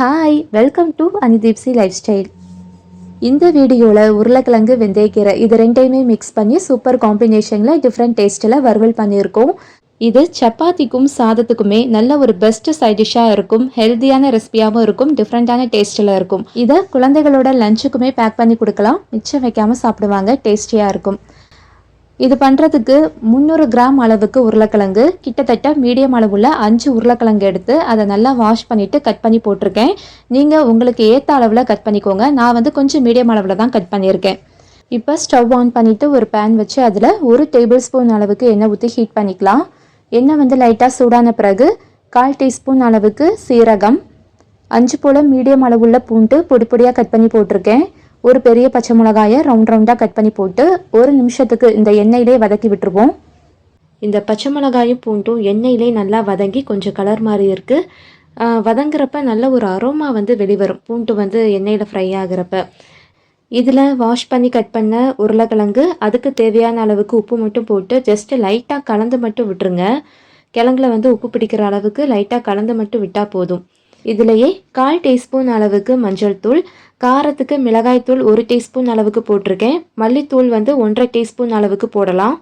Hi welcome to Anideepsi lifestyle இந்த வீடியோவில் உருளைக்கிழங்கு வெந்தயக்கீரை இது ரெண்டையுமே மிக்ஸ் பண்ணி சூப்பர் காம்பினேஷனில் டிஃப்ரெண்ட் டேஸ்ட்டில் வறுவல் பண்ணியிருக்கோம். இது சப்பாத்திக்கும் சாதத்துக்குமே நல்ல ஒரு பெஸ்ட் சைட் டிஷ்ஷாக இருக்கும். ஹெல்த்தியான ரெசிபியாகவும் இருக்கும். டிஃப்ரெண்ட்டான டேஸ்ட்டில் இருக்கும். இதை குழந்தைகளோட லஞ்சுக்குமே பேக் பண்ணி கொடுக்கலாம். மிச்சம் வைக்காமல் சாப்பிடுவாங்க. டேஸ்டியாக இருக்கும். இது பண்ணுறதுக்கு முந்நூறு கிராம் அளவுக்கு உருளைக்கிழங்கு கிட்டத்தட்ட மீடியம் அளவுள்ள அஞ்சு உருளைக்கிழங்கு எடுத்து அதை நல்லா வாஷ் பண்ணிவிட்டு கட் பண்ணி போட்டிருக்கேன். நீங்கள் உங்களுக்கு ஏற்ற அளவில் கட் பண்ணிக்கோங்க. நான் வந்து கொஞ்சம் மீடியம் அளவில் தான் கட் பண்ணியிருக்கேன். இப்போ ஸ்டவ் ஆன் பண்ணிவிட்டு ஒரு பேன் வச்சு அதில் ஒரு டேபிள் ஸ்பூன் அளவுக்கு எண்ணெய் ஊற்றி ஹீட் பண்ணிக்கலாம். எண்ணெய் வந்து லைட்டாக சூடான பிறகு கால் டீஸ்பூன் அளவுக்கு சீரகம் அஞ்சு போல் மீடியம் அளவுள்ள பூண்டு பொடி பொடியாக கட் பண்ணி போட்டிருக்கேன். ஒரு பெரிய பச்சை மிளகாயை ரவுண்ட் ரவுண்டாக கட் பண்ணி போட்டு ஒரு நிமிஷத்துக்கு இந்த எண்ணெயிலே வதக்கி விட்டுருவோம். இந்த பச்சை மிளகாயும் பூண்டும் எண்ணெயிலே நல்லா வதங்கி கொஞ்சம் கலர் மாதிரி இருக்குது வதங்குறப்ப நல்ல ஒரு அரோமா வந்து வெளிவரும். பூண்டு வந்து எண்ணெயில் ஃப்ரை ஆகிறப்ப. இதில் வாஷ் பண்ணி கட் பண்ண உருளைக்கிழங்கு அதுக்கு தேவையான அளவுக்கு உப்பு மட்டும் போட்டு ஜஸ்ட்டு லைட்டாக கலந்து மட்டும் விட்டுருங்க. கிழங்குல வந்து உப்பு பிடிக்கிற அளவுக்கு லைட்டாக கலந்து மட்டும் விட்டால் போதும். இதுலேயே கால் டீஸ்பூன் அளவுக்கு மஞ்சள் தூள் காரத்துக்கு மிளகாய் தூள் ஒரு டீஸ்பூன் அளவுக்கு போட்டிருக்கேன். மல்லித்தூள் வந்து ஒன்றரை டீஸ்பூன் அளவுக்கு போடலாம்.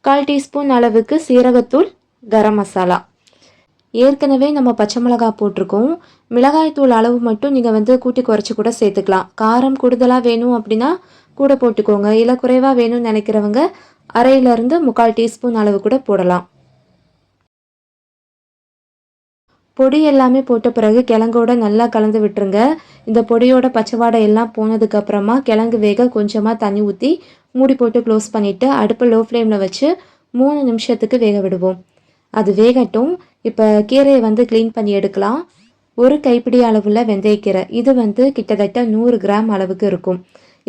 கால் டீஸ்பூன் அளவுக்கு சீரகத்தூள் கரம் மசாலா. ஏற்கனவே நம்ம பச்சை மிளகா போட்டிருக்கோம். மிளகாய் தூள் அளவு மட்டும் நீங்கள் வந்து கூட்டி குறைச்சி கூட சேர்த்துக்கலாம். காரம் கூடுதலாக வேணும் அப்படின்னா கூட போட்டுக்கோங்க. இல்லை குறைவாக வேணும்னு நினைக்கிறவங்க அரையிலேருந்து முக்கால் டீஸ்பூன் அளவு கூட போடலாம். பொடி எல்லாமே போட்ட பிறகு கிழங்கோட நல்லா கலந்து விட்டுருங்க. இந்த பொடியோட பச்சைவாடை எல்லாம் போனதுக்கப்புறமா கிழங்கு வேக கொஞ்சமாக தண்ணி ஊற்றி மூடி போட்டு க்ளோஸ் பண்ணிவிட்டு அடுப்பு லோ ஃப்ளேமில் வச்சு மூணு நிமிஷத்துக்கு வேக விடுவோம். அது வேகட்டும். இப்போ கீரையை வந்து க்ளீன் பண்ணி எடுக்கலாம். ஒரு கைப்பிடி அளவில் வெந்தயக்கீரை இது வந்து கிட்டத்தட்ட நூறு கிராம் அளவுக்கு இருக்கும்.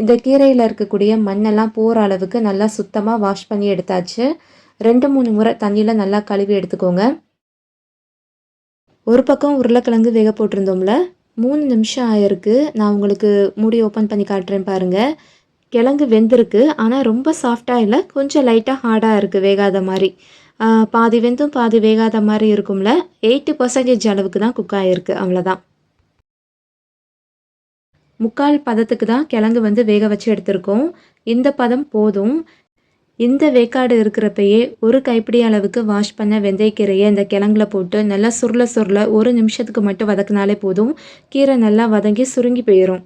இந்த கீரையில் இருக்கக்கூடிய மண்ணெல்லாம் போகிற அளவுக்கு நல்லா சுத்தமாக வாஷ் பண்ணி எடுத்தாச்சு. ரெண்டு மூணு முறை தண்ணியில் நல்லா கழுவி எடுத்துக்கோங்க. ஒரு பக்கம் உருளைக்கிழங்கு வேக போட்டிருந்தோம்ல மூணு நிமிஷம் ஆயிருக்கு. நான் உங்களுக்கு மூடி ஓப்பன் பண்ணி காட்டுறேன் பாருங்கள் கிழங்கு வெந்திருக்கு ஆனால் ரொம்ப சாஃப்டாக இல்லை கொஞ்சம் லைட்டாக ஹார்டாக இருக்குது வேகாத மாதிரி. பாதி வெந்தும் பாதி வேகாத மாதிரி இருக்கும்ல. எயிட்டி பர்சன்டேஜ் அளவுக்கு தான் குக் ஆகிருக்கு அவ்வளோதான் முக்கால் பதத்துக்கு தான் கிழங்கு வந்து வேக வச்சு எடுத்திருக்கோம். இந்த பதம் போதும். இந்த வேக்காடு இருக்கிறப்பயே ஒரு கைப்பிடி அளவுக்கு வாஷ் பண்ண வெந்தயக்கீரையை இந்த கிழங்குல போட்டு நல்லா சுருள சுருள ஒரு நிமிஷத்துக்கு மட்டும் வதக்குனாலே போதும். கீரை நல்லா வதங்கி சுருங்கி போயிடும்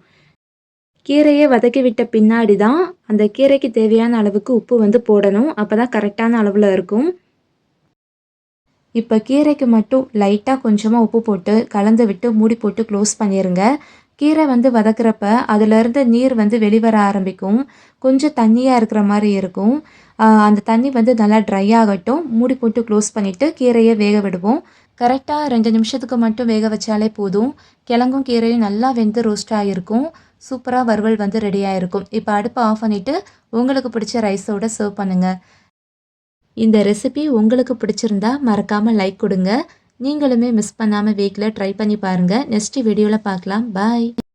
கீரையை வதக்கி விட்ட பின்னாடி தான் அந்த கீரைக்கு தேவையான அளவுக்கு உப்பு வந்து போடணும். அப்போ தான் கரெக்டான அளவில் இருக்கும். இப்போ கீரைக்கு மட்டும் லைட்டாக கொஞ்சமாக உப்பு போட்டு கலந்து விட்டு மூடி போட்டு க்ளோஸ் பண்ணிடுங்க கீரை வந்து வதக்குறப்ப அதுலேருந்து நீர் வந்து வெளிவர ஆரம்பிக்கும். கொஞ்சம் தண்ணியாக இருக்கிற மாதிரி இருக்கும். அந்த தண்ணி வந்து நல்லா ட்ரை ஆகட்டும். மூடி போட்டு க்ளோஸ் பண்ணிவிட்டு கீரையை வேக விடுவோம். கரெக்டாக ரெண்டு நிமிஷத்துக்கு மட்டும் வேக வச்சாலே போதும். கிழங்கும் கீரையும் நல்லா வெந்து ரோஸ்ட் ஆகிருக்கும் சூப்பராக வறுவல் வந்து ரெடி ஆகிருக்கும் இப்போ அடுப்பை ஆஃப் பண்ணிவிட்டு உங்களுக்கு பிடிச்ச ரைஸோடு சர்வ் பண்ணுங்கள் இந்த ரெசிபி உங்களுக்கு பிடிச்சிருந்தா மறக்காமல் லைக் கொடுங்க. நீங்களுமே மிஸ் பண்ணாமல் வீக்கில் ட்ரை பண்ணி பாருங்கள் நெக்ஸ்ட் வீடியோவில் பார்க்கலாம். பாய்